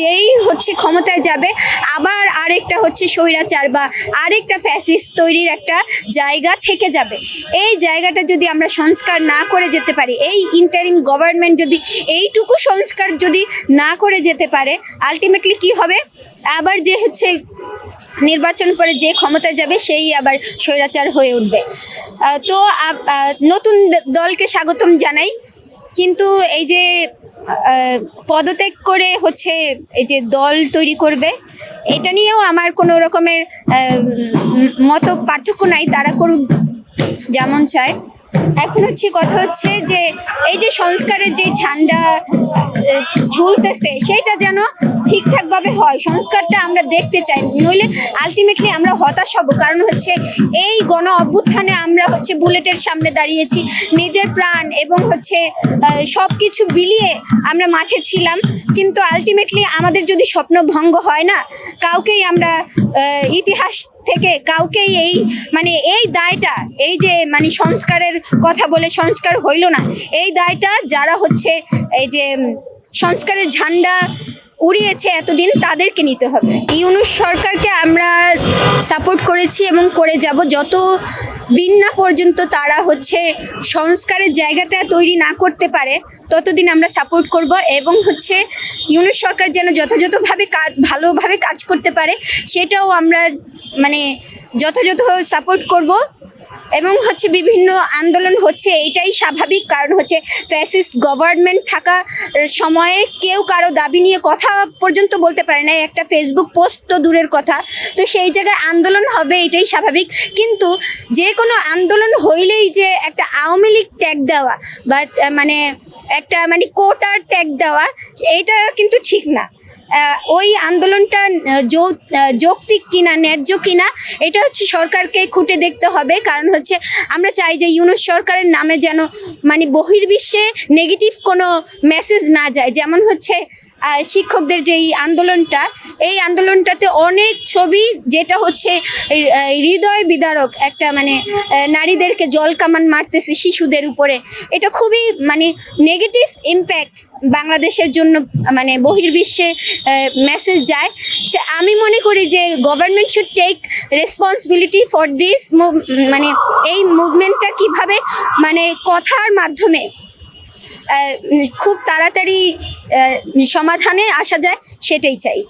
যেই হচ্ছে ক্ষমতায় যাবে, আবার আরেকটা হচ্ছে স্বৈরাচার বা আরেকটা ফ্যাসিস্ট তৈরির একটা জায়গা থেকে যাবে। এই জায়গাটা যদি আমরা সংস্কার না করে যেতে পারি, এই ইন্টারিম গভর্নমেন্ট যদি এইটুকু সংস্কার যদি না করে যেতে পারে আলটিমেটলি কি হবে? আবার যে হচ্ছে নির্বাচন পরে যে ক্ষমতায় যাবে, সেই আবার স্বৈরাচার হয়ে উঠবে। তো নতুন দলকে স্বাগতম জানাই। কিন্তু এই যে পদত্যাগ করে হচ্ছে এই যে দল তৈরি করবে, এটা নিয়েও আমার কোনো রকমের মতো পার্থক্য নাই, তারা করুক যেমন চায়। এখন হচ্ছে কথা হচ্ছে যে এই যে সংস্কারের যে ঝান্ডা ঝুলতেছে সেটা যেন ঠিকঠাকভাবে হয়। সংস্কারটা আমরা দেখতে চাই। নইলে আলটিমেটলি আমরা হতাশ হব। কারণ হচ্ছে এই গণ অভ্যুত্থানে আমরা হচ্ছে বুলেটের সামনে দাঁড়িয়েছি। নিজের প্রাণ এবং হচ্ছে সব কিছু বিলিয়ে আমরা মাঠে ছিলাম। কিন্তু আলটিমেটলি আমাদের যদি স্বপ্ন ভঙ্গ হয় না, কাউকেই আমরা ইতিহাস থেকে কাউকেই এই মানে এই দায়টা, এই যে মানে সংস্কারের কথা বলে সংস্কার হইল না, এই দায়টা যারা হচ্ছে এই যে সংস্কারের ঝান্ডা উড়িয়েছে এতদিন তাদেরকে নিতে হবে। ইউনুস সরকারকে আমরা সাপোর্ট করেছি এবং করে যাব। যত দিন না পর্যন্ত তারা হচ্ছে সংস্কারের জায়গাটা তৈরি না করতে পারে, ততদিন আমরা সাপোর্ট করব এবং হচ্ছে ইউনুস সরকার যেন যথাযথভাবে কাজ ভালোভাবে কাজ করতে পারে, সেটাও আমরা মানে যথাযথ সাপোর্ট করব। এবং হচ্ছে বিভিন্ন আন্দোলন হচ্ছে এটাই স্বাভাবিক। কারণ হচ্ছে ফ্যাসিস্ট গভর্নমেন্ট থাকা সময়ে কেউ কারও দাবি নিয়ে কথা পর্যন্ত বলতে পারে না একটা ফেসবুক পোস্ট তো দূরের কথা। তো সেই জায়গায় আন্দোলন হবে, এটাই স্বাভাবিক। কিন্তু যে কোনো আন্দোলন হইলেই যে একটা আওয়ামী লীগ ট্যাগ দেওয়া বা মানে একটা মানে কোটার ট্যাগ দেওয়া, এইটা কিন্তু ঠিক না। ওই আন্দোলনটা যৌক্তিক কিনা, ন্যায্য কিনা, এটা হচ্ছে সরকারকে খুঁটে দেখতে হবে। কারণ হচ্ছে, আমরা চাই যে ইউনুস সরকারের নামে যেন মানে বহির্বিশ্বে নেগেটিভ কোনো মেসেজ না যায়। যেমন হচ্ছে শিক্ষকদের যে আন্দোলনটা, এই আন্দোলনটাতে অনেক ছবি, যেটা হচ্ছে হৃদয় বিদারক একটা মানে নারীদেরকে জল কামান মারতেছে শিশুদের উপরে। এটা খুবই মানে নেগেটিভ ইম্প্যাক্ট বাংলাদেশের জন্য মানে বহির্বিশ্বে মেসেজ যায়। সে, আমি মনে করি যে government should take responsibility for this মানে এই মুভমেন্টটা কীভাবে মানে কথার মাধ্যমে খুব তাড়াতাড়ি সমাধানে আসা যায়, সেটাই চাই।